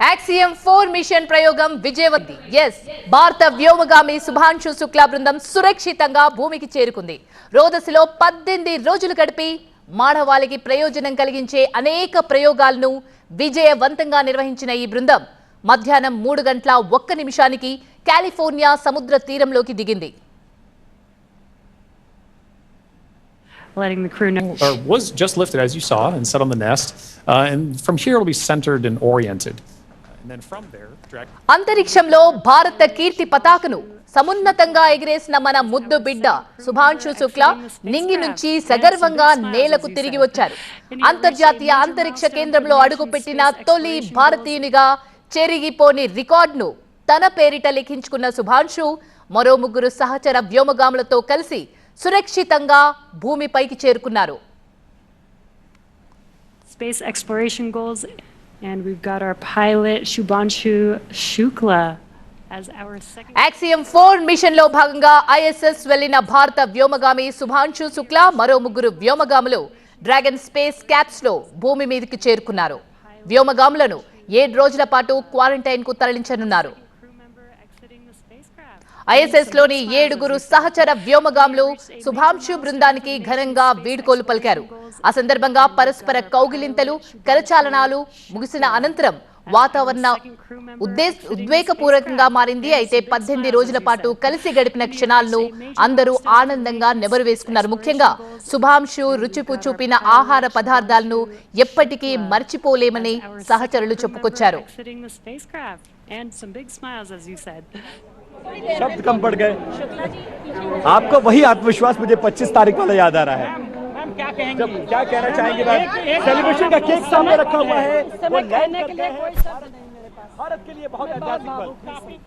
Axiom four machine ప్రయోగం విజయవంతి yes భారత వ్యోమగామి శుభాంశు శుక్లా బృందం సురక్షితంగా భూమికి చేరుకుంది రోదసిలో పద్దెనిమిది రోజులు గడిపి మానవాళికి ప్రయోజనం కలిగించే అనేక ప్రయోగాలను విజయవంతంగా నిర్వహించిన ఈ బృందం మధ్యాహ్నం మూడు గంటల ఒక్క నిమిషానికి కాలిఫోర్నియా సముద్ర తీరంలోకి దిగింది letting the crew know. or was just lifted, as you saw, and set on the nest. Uh, and from here, it'll be centered and oriented. అంతరిక్షంలో భారత కీర్తి పతాకను సమున్నతంగా ఎగిరేసిన మన ముద్దు బిడ్డ శుభాంశు శుక్లా నింగి నుంచి సగర్వంగా నేలకు తిరిగి వచ్చారు. అంతర్జాతీయ అంతరిక్ష కేంద్రంలో అడుగుపెట్టిన తొలి భారతీయునిగా చెరిగిపోని రికార్డును తన పేరిట లిఖించుకున్న శుభాంశు మరో ముగ్గురు సహచర వ్యోమగాములతో కలిసి సురక్షితంగా భూమిపైకి చేరుకున్నారు. Space exploration goals, and we've got our pilot Shubanshu Shukla as our second. Axiom four మిషన్లో భాగంగా ఐఎస్ఎస్ వెళ్ళిన భారత వ్యోమగామి శుభాంశు శుక్లా మరో ముగ్గురు వ్యోమగాములు డ్రాగన్ స్పేస్ క్యాప్స్లో భూమి మీదకి చేరుకున్నారు వ్యోమగాములను ఏడు రోజుల పాటు క్వారంటైన్కు తరలించనున్నారు crew member exiting the spacecraft. ఐఎస్ఎస్లోని ఏడుగురు సహచర వ్యోమగాములు శుభాంశు బృందానికి ఘనంగా వీడ్కోలు పలికారు. ఆ సందర్భంగా పరస్పర కౌగిలింతలు కరచాలనాలు ముగిసిన అనంతరం వాతావరణ ఉద్వేగపూర్వకంగా మారింది. అయితే పద్దెనిమిది రోజుల పాటు కలిసి గడిపిన క్షణాలను అందరూ ఆనందంగా నెమరు వేసుకున్నారు ముఖ్యంగా శుభాంశు రుచిపు చూపిన ఆహార పదార్థాలను ఎప్పటికీ మర్చిపోలేమని సహచరులు చెప్పుకొచ్చారు. शब्द कम पड़ गए। आपको वही आत्मविश्वास मुझे 25 तारीख वाला याद आ रहा है। क्या कहेंगे? जब क्या कहना चाहेंगे सेलिब्रेशन का केक सामने रखा हुआ है। वो कहने के लिए कोई शब्द नहीं मेरे पास। भारत के लिए बहुत ऐतिहासिक